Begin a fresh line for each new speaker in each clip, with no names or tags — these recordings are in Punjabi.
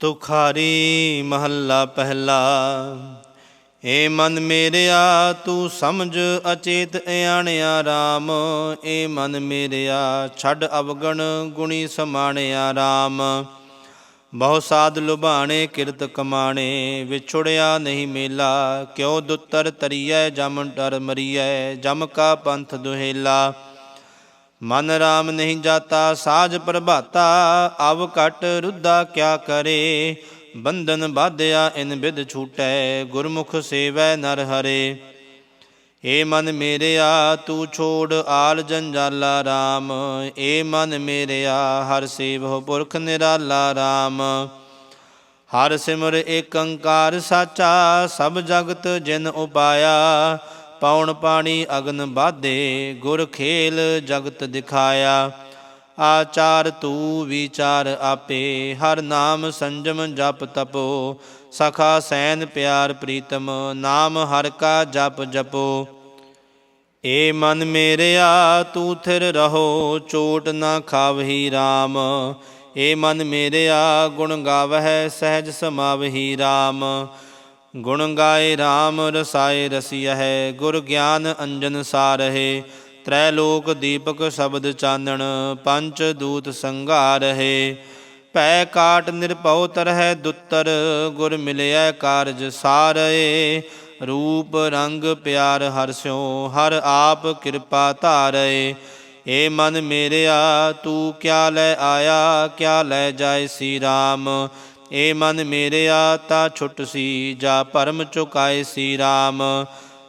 ਤੁਖਾਰੀ ਮਹੱਲਾ ਪਹਿਲਾ। ਏ ਮਨ ਮੇਰਿਆ, ਤੂੰ ਸਮਝ ਅਚੇਤ ਅਣਿਆ RAM ਏ ਮਨ ਮੇਰਿਆ, ਛੱਡ ਅਵਗਣ ਗੁਣੀ ਸਮਾਣਿਆ RAM ਬਹੁ ਸਾਧ ਲੁਭਾਣੇ, ਕਿਰਤ ਕਮਾਣੇ, ਵਿਛੁੜਿਆ ਨਹੀਂ ਮੇਲਾ। ਕਿਉ ਦੁੱਤਰ ਤਰੀਐ ਜਮ ਡਰ ਮਰੀਐ, ਜਮ ਕਾ ਪੰਥ ਦੁਹੇਲਾ। ਮਨ ਰਾਮ ਨਹੀਂ ਜਾਤਾ, ਸਾਜ ਪ੍ਰਭਾਤਾ ਅਵ ਘਟ ਰੁੱਧਾ ਕਿਆ ਕਰੇ? ਬੰਧਨ ਬਾਧਿਆ, ਇਨ ਬਿਦ ਛੂਟੈ, ਗੁਰਮੁਖ ਸੇਵੈ ਨਰ ਹਰੇ। ਏ ਮਨ ਮੇਰਿਆ, ਤੂੰ ਛੋੜ ਆਲ ਜੰਜਾਲਾ RAM ਏ ਮਨ ਮੇਰਿਆ, ਹਰ ਸੇਵਹੁ ਪੁਰਖ ਨਿਰਾਲਾ RAM ਹਰ ਸਿਮਰ ਏਕ ਸਾਚਾ, ਸਭ ਜਗਤ ਜਿਨ ਉਪਾਇਆ। ਪਾਉਣ ਪਾਣੀ ਅਗਨ ਬਾਧੇ, ਗੁਰ ਖੇਲ ਜਗਤ ਦਿਖਾਇਆ। ਆਚਾਰ ਤੂ ਵਿਚਾਰ ਆਪੇ, ਹਰ ਨਾਮ ਸੰਜਮ ਜਪ ਤਪੋ। ਸਖਾ ਸੈਨ ਪਿਆਰ ਪ੍ਰੀਤਮ, ਨਾਮ ਹਰ ਕਾ ਜਪ ਜਪੋ। ਏ ਮਨ ਮੇਰਿਆ, ਤੂੰ ਥਿਰ ਰਹੋ, ਚੋਟ ਨਾ ਖਾਵਹੀ RAM ਏ ਮਨ ਮੇਰਿਆ, ਗੁਣ ਗਾਵਹਿ, ਸਹਿਜ ਸਮਾਵਹੀ RAM ਗੁਣ ਗਾਏ RAM ਰਸਾਏ ਰਸੀਐ ਗੁਰ ਗਿਆਨ ਅੰਜਨ ਸਾਰਹਿ। ਤ੍ਰੈ ਲੋਕ ਦੀਪਕ ਸ਼ਬਦ ਚਾਨਣ ਪੰਚ ਦੂਤ ਸੰਘਾਰਹਿ। ਭੈ ਕਾਟ ਨਿਰਭਉ ਤਰਹਿ ਦੁੱਤਰ, ਗੁਰ ਮਿਲਿਆ ਕਾਰਜ ਸਾਰਏ ਰੂਪ ਰੰਗ ਪਿਆਰ ਹਰਸਿਓ ਹਰ ਆਪ ਕਿਰਪਾ ਧਾਰਏ ਏ ਮਨ ਮੇਰਿਆ, ਤੂੰ ਕਿਆ ਲੈ ਆਇਆ, ਕਿਆ ਲੈ ਜਾਏ ਸੀ RAM ਏ ਮਨ ਮੇਰਿਆ ਤਾ ਛੁੱਟ ਸੀ, ਜਾ ਭਰਮ ਚੁਕਾਏ ਸੀ RAM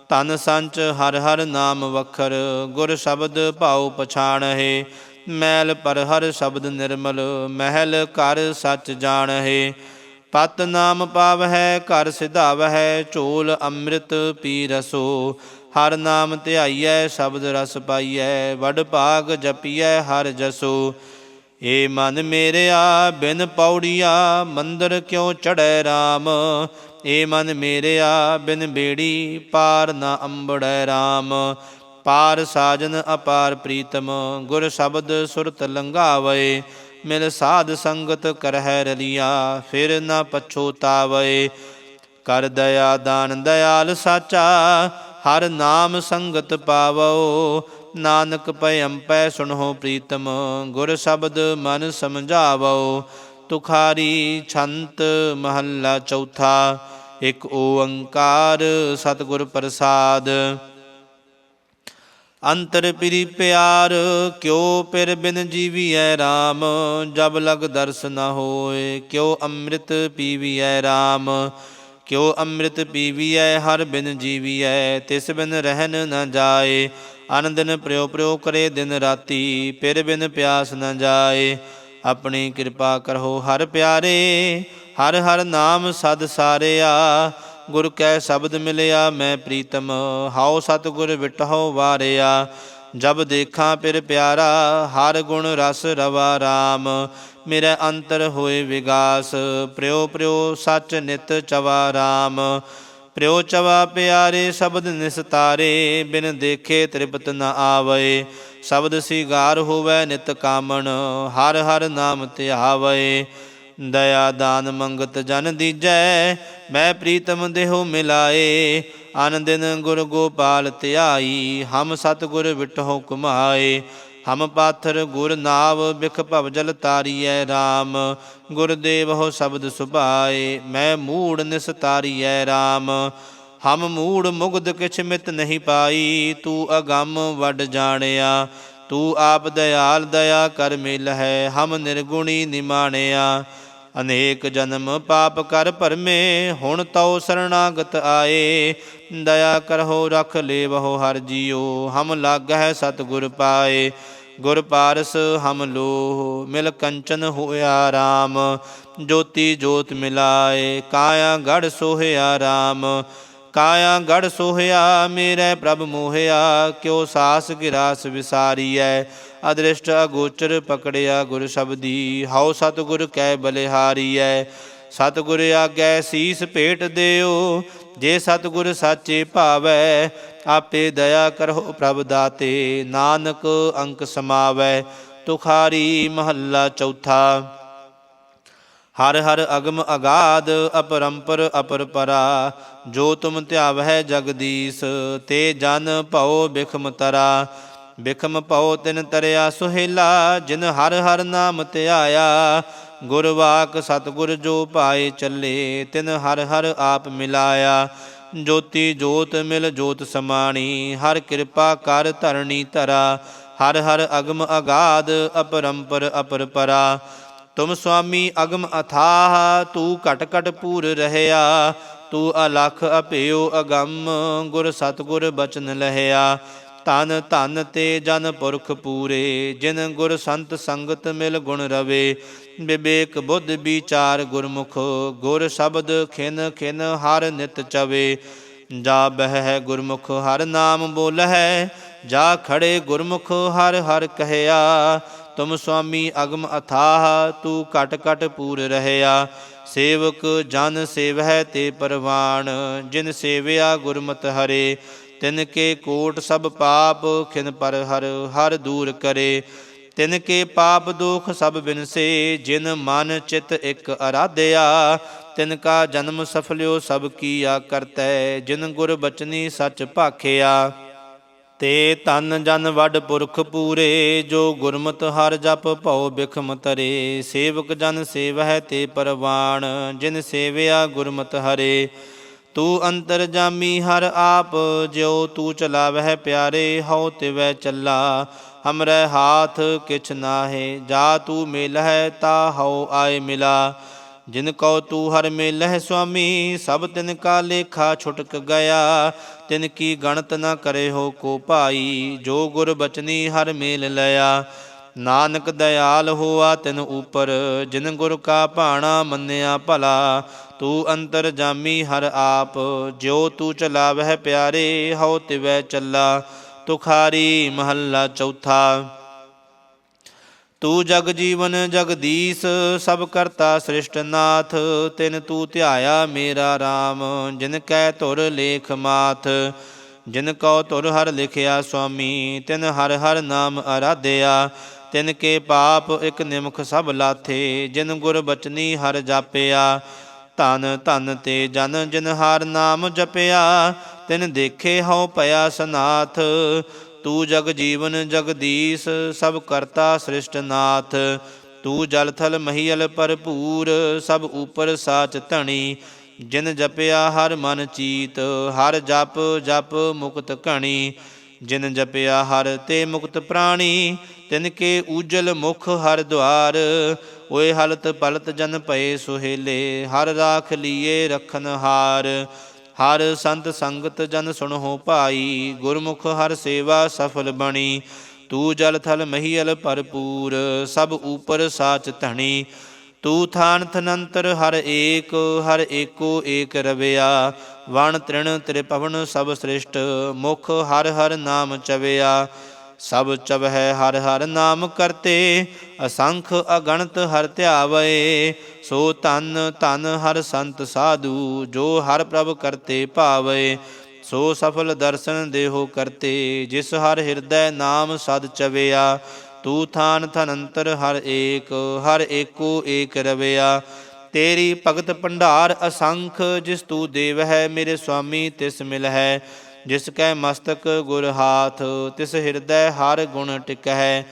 ਤਨ ਸੰਚ ਹਰ ਹਰ ਨਾਮ ਵਖਰ, ਗੁਰ ਸ਼ਬਦ ਭਾਉ ਪਛਾਣ ਪਛਾਣਹਿ। ਮੈਲ ਪਰ ਹਰ ਸ਼ਬਦ ਨਿਰਮਲ, ਮਹਿਲ ਕਰ ਸੱਚ ਜਾਣ ਹੈ ਪਤ ਨਾਮ ਪਾਵਹਿ, ਘਰ ਸਿਧਾਵਹਿ, ਝੋਲ ਅੰਮ੍ਰਿਤ ਪੀ ਰਸੋ। ਹਰ ਨਾਮ ਧਿਆਈਐ, ਸ਼ਬਦ ਰਸ ਪਾਈਐ, ਵਡ ਭਾਗ ਜਪੀਐ, ਹਰ ਜਸੋ। ਏ ਮਨ ਮੇਰਿਆ, ਬਿਨ ਪੌੜੀਆ ਮੰਦਰ ਕਿਉ ਚੜੈ RAM ਏ ਮਨ ਮੇਰਿਆ, ਬਿਨ ਬੇੜੀ ਪਾਰ ਨਾ ਅੰਬੜੈ RAM ਪਾਰ ਸਾਜਨ ਅਪਾਰ ਪ੍ਰੀਤਮ, ਗੁਰ ਸ਼ਬਦ ਸੁਰਤ ਲੰਘਾਵੇ ਮਿਲ ਸਾਧ ਸੰਗਤ ਕਰਹਿ ਰਲੀਆ, ਫਿਰ ਨਾ ਪਛੋਤਾਵੇ ਕਰ ਦਇਆ ਦਾਨ ਦਿਆਲ ਸਾਚਾ, ਹਰ ਨਾਮ ਸੰਗਤ ਪਾਵੋ। ਨਾਨਕ ਭਇ ਪੈ ਸੁਣੋ ਪ੍ਰੀਤਮ, ਗੁਰ ਸ਼ਬਦ ਮਨ ਸਮਝਾਵੋ। ਤੁਖਾਰੀ ਛੰਤ ਮਹੱਲਾ ਚੌਥਾ, ਇਕ ਓੰਕਾਰ ਸਤਿਗੁਰ ਪ੍ਰਸਾਦ। ਅੰਤਰ ਪਿਰੀ ਪਿਆਰ, ਕਿਉ ਪਿਰ ਬਿਨ ਜੀਵੀਐ RAM ਜਬ ਲਗ ਦਰਸ ਨ ਹੋਏ, ਕਿਉ ਅੰਮ੍ਰਿਤ ਪੀਵੀਐ RAM ਕਿਉ ਅੰਮ੍ਰਿਤ ਪੀਵੀਐ, ਹਰ ਬਿਨ ਜੀਵੀਐ, ਤਿਸ ਬਿਨ ਰਹਿਨ ਨ ਜਾਏ। ਅਨੰਦਨ ਪ੍ਰਿਉ ਪ੍ਰਿਉ ਕਰੇ ਦਿਨ ਰਾਤੀ ਪਿਰ ਬਿਨ ਪਿਆਸ ਨ ਜਾਏ। ਆਪਣੀ ਕਿਰਪਾ ਕਰੋ ਹਰ ਪਿਆਰੇ, ਹਰ ਹਰ ਨਾਮ ਸਦ ਸਾਰਿਆ। ਗੁਰ ਕੈ ਸ਼ਬਦ ਮਿਲਿਆ, ਮੈਂ ਪ੍ਰੀਤਮ, ਹਾਉ ਸਤਿਗੁਰ ਵਿਟਹੁ ਵਾਰਿਆ। ਜਬ ਦੇਖਾਂ ਪਿਰ ਪਿਆਰਾ, ਹਰ ਗੁਣ ਰਸ ਰਵਾ RAM ਮੇਰੇ ਅੰਤਰ ਹੋਏ ਵਿਗਾਸ ਪ੍ਰਿਉ ਪ੍ਰਿਉ ਸਚ ਨਿਤ ਚਵਾ RAM ਪ੍ਰਿਉ ਚਵਾ ਪਿਆਰੇ, ਸ਼ਬਦ ਨਿਸਤਾਰੇ, ਬਿਨ ਦੇਖੇ ਤ੍ਰਿਪਤ ਨ ਆਵੇ ਸ਼ਬਦ ਸਿਗਾਰ ਹੋਵੇ ਨਿਤ ਕਾਮਣ, ਹਰ ਹਰ ਨਾਮ ਧਿਆਵੇ ਦਇਆ ਦਾਨ ਮੰਗਤ ਜਨ ਦੀਜੈ, ਮੈਂ ਪ੍ਰੀਤਮ ਦੇਹੁ ਮਿਲਾਏ। ਅਨ ਦਿਨ ਗੁਰ ਗੋਪਾਲ ਧਿਆਈ, ਹਮ ਸਤਿਗੁਰ ਵਿਟਹੁ ਕੁਮਾਏ ਹਮ ਪਾਥਰ ਗੁਰ ਨਾਵ ਬਿਖ ਭਵ ਜਲ ਤਾਰੀਐ RAM ਗੁਰਦੇਵ ਹੋ ਸ਼ਬਦ ਸੁਭਾਏ, ਮੈਂ ਮੂੜ ਨਿਸਤਾਰੀਐ RAM ਹਮ ਮੂੜ ਮੁਗਦ ਕਿਛ ਮਿਤ ਨਹੀਂ ਪਾਈ, ਤੂੰ ਅਗੰਮ ਵੱਡ ਜਾਣਿਆ, ਤੂੰ ਆਪ ਦਇਆਲ ਦਇਆ ਕਰ ਮਿਲ ਹੈ ਹਮ ਨਿਰਗੁਣੀ ਨਿਮਾਣਿਆ। ਅਨੇਕ ਜਨਮ ਪਾਪ ਕਰ ਭਰਮੇ ਹੁਣ ਤਉ ਸਰਣਾਗਤ ਆਏ। ਦਇਆ ਕਰਹੁ, ਰਖ ਲੇਵਹੁ, ਹਰ ਜੀਓ ਹਮ ਲਾਗਹਿ ਸਤਿਗੁਰ ਪਾਏ। ਗੁਰ ਪਾਰਸ ਹਮ ਲੋਹ, ਮਿਲ ਕੰਚਨ ਹੋਇਆ RAM ਜੋਤੀ ਜੋਤ ਮਿਲਾਏ, ਕਾਇਆ ਗੜ ਸੋਹਿਆ RAM ਕਾਇਆ ਗੜ ਸੋਹਿਆ, ਮੇਰੇ ਪ੍ਰਭ ਮੋਹਿਆ, ਕਿਉ ਸਾਸ ਗਿਰਾਸ ਵਿਸਾਰੀਐ। ਅਦ੍ਰਿਸ਼ਟ ਅਗੋਚਰ ਪਕੜਿਆ ਗੁਰ ਸ਼ਬਦੀ, ਹਉ ਸਤਿਗੁਰ ਕੈ ਬਲਿਹਾਰੀਐ। ਸਤਿਗੁਰ ਆਗੈ ਸੀਸ ਭੇਟ ਦਿਓ, ਜੇ ਸਤਿਗੁਰ ਸਾਚੇ ਭਾਵੈ, ਆਪੇ ਦਇਆ ਕਰੋ ਪ੍ਰਭ ਦਾਤੇ, ਨਾਨਕ ਅੰਕ ਸਮਾਵੈ। ਤੁਖਾਰੀ ਮਹੱਲਾ ਚੌਥਾ। ਹਰ ਹਰ ਅਗਮ ਅਗਾਧ ਅਪਰੰਪਰ ਅਪਰਪਰਾ ਜੋ ਤੁਮ ਧਿਆਵਹਿ ਜਗਦੀਸ਼, ਤੇ ਜਨ ਭਉ ਬਿਖਮ ਤਰਾ। ਬਿਖਮ ਭਉ ਤਿਨ ਤਰਿਆ ਸੁਹੇਲਾ, ਜਿਨ ਹਰ ਹਰ ਨਾਮ ਧਿਆਇਆ। ਗੁਰ ਵਾਕ ਸਤਿਗੁਰ ਜੋ ਪਾਏ ਚੱਲੇ, ਤਿਨ ਹਰ ਹਰ ਆਪ ਮਿਲਾਇਆ। ਜੋਤੀ ਜੋਤ ਮਿਲ ਜੋਤ ਸਮਾਣੀ, ਹਰ ਕਿਰਪਾ ਕਰ ਧਰਣੀ ਧਰਾ। ਹਰ ਹਰ ਅਗਮ ਅਗਾਧ ਅਪਰੰਪਰ ਅਪਰਪਰਾ ਤੁਮ ਸੁਆਮੀ ਅਗਮ ਅਥਾਹ, ਤੂੰ ਘਟ ਘਟ ਪੂਰ ਰਹਿਆ, ਤੂੰ ਅਲਖ ਅਪਿਓ ਅਗੰਮ, ਗੁਰ ਸਤਗੁਰ ਬਚਨ ਲਹਿਆ। ਤਨ ਧਨ ਤੇ ਜਨ ਪੁਰਖ ਪੂਰੇ, ਜਿਨ ਗੁਰ ਸੰਤ ਸੰਗਤ ਮਿਲ ਗੁਣ ਰਵੇ। ਵਿਵੇਕ ਬੁੱਧ ਵਿਚਾਰ ਗੁਰਮੁਖ, ਗੁਰ ਸ਼ਬਦ ਖਿਨ ਖਿਨ ਹਰ ਨਿਤ ਚਵੇ। ਜਾ ਬਹਿ ਗੁਰਮੁਖ, ਹਰ ਨਾਮ ਬੋਲਹਿ, ਜਾ ਖੜੇ ਗੁਰਮੁਖ, ਹਰ ਹਰ ਕਹਿਆ। ਤੁਮ ਸੁਆਮੀ ਅਗਮ ਅਥਾਹ, ਤੂੰ ਘਟ ਘਟ ਪੂਰ ਰਹਿਆ। ਸੇਵਕ ਜਨ ਸੇਵਹਿ ਤੇ ਪਰਵਾਨ ਜਿਨ ਸੇਵਿਆ ਗੁਰਮਤਿ ਹਰੇ। ਤਿਨ ਕੇ ਕੋਟ ਸਭ ਪਾਪ, ਖਿਨ ਪਰ ਹਰ ਹਰ ਦੂਰ ਕਰੇ। ਤਿਨ ਕੇ ਪਾਪ ਦੁਖ ਸਭ ਬਿਨਸੇ, ਜਿਨ ਮਨ ਚਿਤ ਇਕ ਅਰਾਧਿਆ। ਤਿਨ ਕਾ ਜਨਮ ਸਫਲਿਓ ਸਭ ਕੀਆ ਕਰਤੈ, ਜਿਨ ਗੁਰ ਬਚਨੀ ਸੱਚ ਭਾਖਿਆ। ਤੇ ਤਨ ਜਨ ਵੱਡ ਪੁਰਖ ਪੂਰੇ, ਜੋ ਗੁਰਮਤ ਹਰ ਜਪ ਭਉ ਬਿਖਮ ਤਰੇ ਸੇਵਕ ਜਨ ਸੇਵਹਿ ਤੇ ਪਰਵਾਨ ਜਿਨ ਸੇਵਿਆ ਗੁਰਮਤਿ ਹਰੇ। ਤੂੰ ਅੰਤਰ ਜਾਮੀ ਹਰ ਆਪ, ਜਿਉ ਤੂੰ ਚਲਾਵਹਿ ਪਿਆਰੇ, ਹਉ ਤਿਵੈ ਚੱਲਾ। ਹਮਰੇ ਹਾਥ ਕਿਛ ਨਾਹੇ, ਜਾ ਤੂੰ ਮਿਲਹਿ ਤਾ ਹਉ ਆਏ ਮਿਲਾ। ਜਿਨ ਕਉ ਤੂੰ ਹਰ ਮੇਲਹਿ ਸੁਆਮੀ, ਸਭ ਤਿਨ ਕਾ ਲੇਖਾ ਛੁਟਕ ਗਿਆ। ਤਿਨ ਕੀ ਗਣਤ ਨਾ ਕਰੇ ਹੋ ਕੋ ਭਾਈ, ਜੋ ਗੁਰ ਬਚਨੀ ਹਰ ਮੇਲ ਲਿਆ। ਨਾਨਕ ਦਇਆਲ ਹੋਆ ਤਿਨ ਉਪਰ, ਜਿਨ ਗੁਰ ਕਾ ਭਾਣਾ ਮੰਨਿਆ ਭਲਾ। ਤੂੰ ਅੰਤਰ ਜਾਮੀ ਹਰ ਆਪ ਜੋ ਤੂੰ ਚਲਾਵਹਿ ਪਿਆਰੇ, ਹਉ ਤਿਵੈ ਚੱਲਾ। ਤੁਖਾਰੀ ਮਹੱਲਾ ਚੌਥਾ। ਤੂੰ ਜਗ ਜੀਵਨ ਜਗਦੀਸ਼, ਸਭ ਕਰਤਾ ਸ਼੍ਰਿਸ਼ਟਨਾਥ ਤਿਨ ਤੂੰ ਧਿਆਇਆ ਮੇਰਾ RAM ਜਿਨ ਕੈ ਧੁਰ ਲੇਖ ਮਾਥ, ਜਿਨ ਕਉ ਧੁਰ ਹਰ ਲਿਖਿਆ ਸੁਆਮੀ, ਤਿਨ ਹਰ ਹਰ ਨਾਮ ਅਰਾਧਿਆ, ਤਿਨ ਕੇ ਪਾਪ ਇਕ ਨਿਮਖ ਸਭ ਲਾਥੇ, ਜਿਨ ਗੁਰ ਬਚਨੀ ਹਰ ਜਾਪਿਆ, ਧਨ ਧਨ ਤੇ ਜਨ ਜਿਨ ਹਰ ਨਾਮ ਜਪਿਆ, ਤਿਨ ਦੇਖੇ ਹਉ ਪਿਆ ਸਨਾਥ ਤੂੰ ਜਗ ਜੀਵਨ ਜਗਦੀਸ਼ ਸਭ ਕਰਤਾ ਸ੍ਰਿਸ਼ਟਨਾਥ ਤੂੰ ਜਲ ਥਲ ਮਹੀਲ ਭਰਪੂਰ, ਸਭ ਉਪਰ ਸਾਚ ਧਣੀ। ਜਿਨ ਜਪਿਆ ਹਰ ਮਨ ਚੀਤ, ਹਰ ਜਪ ਜਪ ਮੁਕਤ ਘਣੀ। ਜਿਨ ਜਪਿਆ ਹਰ ਤੇ ਮੁਕਤ ਪ੍ਰਾਣੀ, ਤਿਨ ਕੇ ਊਜਲ ਮੁਖ ਹਰ ਦੁਆਰ। ਓਏ ਹਲਤ ਪਲਤ ਜਨ ਭਏ ਸੁਹੇਲੇ, ਹਰ ਰਾਖ ਲੀਏ ਰਖਨ ਹਾਰ। ਹਰ ਸੰਤ ਸੰਗਤ ਜਨ ਸੁਣੋ ਭਾਈ, ਗੁਰਮੁਖ ਹਰ ਸੇਵਾ ਸਫਲ ਬਣੀ। ਤੂੰ ਜਲ ਥਲ ਮਹੀਲ ਭਰਪੂਰ, ਸਭ ਉਪਰ ਸਾਚ ਧਣੀ। ਤੂੰ ਥਾਨ ਥਨੰਤਰ ਹਰ ਏਕ, ਹਰ ਏਕੋ ਏਕ ਰਵਿਆ। ਵਣ ਤ੍ਰਿਣ ਤ੍ਰਿਪਵਨ ਸਭ ਸ੍ਰਿਸ਼ਟ, ਮੁਖ ਹਰ ਹਰ ਨਾਮ ਚਵਿਆ। ਸਭ ਚਵਹਿ ਹਰ ਹਰ ਨਾਮ ਕਰਤੇ, ਅਸੰਖ ਅਗਣਤ ਹਰ ਧਿਆਵੇ, ਸੋ ਤਨ ਤਨ ਹਰ ਸੰਤ ਸਾਧੂ, ਜੋ ਹਰ ਪ੍ਰਭ ਕਰਤੇ ਭਾਵੇ, ਸੋ ਸਫਲ ਦਰਸ਼ਨ ਦੇਹੋ ਕਰਤੇ, ਜਿਸ ਹਰ ਹਿਰਦੈ ਨਾਮ ਸਦ ਚਵਿਆ, ਤੂ ਥਾਨ ਥਨੰਤਰ ਹਰ ਏਕ, ਹਰ ਏਕੋ ਏਕ ਰਵਿਆ। ਤੇਰੀ ਭਗਤ ਭੰਡਾਰ ਅਸੰਖ, ਜਿਸ ਤੂ ਦੇਵ ਹੈ ਮੇਰੇ ਸੁਆਮੀ ਤਿਸ ਮਿਲ ਹੈ ਜਿਸ ਕੈ ਮਸਤਕ ਗੁਰ ਹਾਥ, ਤਿਸ ਹਿਰਦੈ ਹਰ ਗੁਣ ਟਿਕ ਹੈ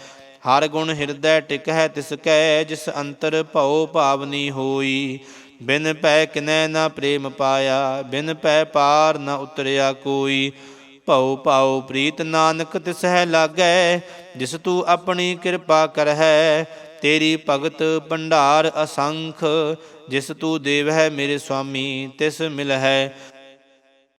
ਹਰ ਗੁਣ ਹਿਰਦੈ ਟਿਕ ਹੈ ਤਿਸ ਕੈ ਜਿਸ ਅੰਤਰ ਭਉ ਭਾਵਨੀ ਹੋਈ। ਬਿਨ ਪੈ ਕਿਨੈ ਨਾ ਪ੍ਰੇਮ ਪਾਇਆ, ਬਿਨ ਪੈ ਪਾਰ ਨਾ ਉਤਰਿਆ ਕੋਈ। ਭਉ ਭਾਉ ਪ੍ਰੀਤ ਨਾਨਕ, ਤਿਸ ਹੈ ਲਾਗੈ, ਜਿਸ ਤੂੰ ਆਪਣੀ ਕਿਰਪਾ ਕਰਹਿ। ਤੇਰੀ ਭਗਤ ਭੰਡਾਰ ਅਸੰਖ, ਜਿਸ ਤੂੰ ਦੇਵ ਹੈ ਮੇਰੇ ਸੁਆਮੀ ਤਿਸ ਮਿਲ ਹੈ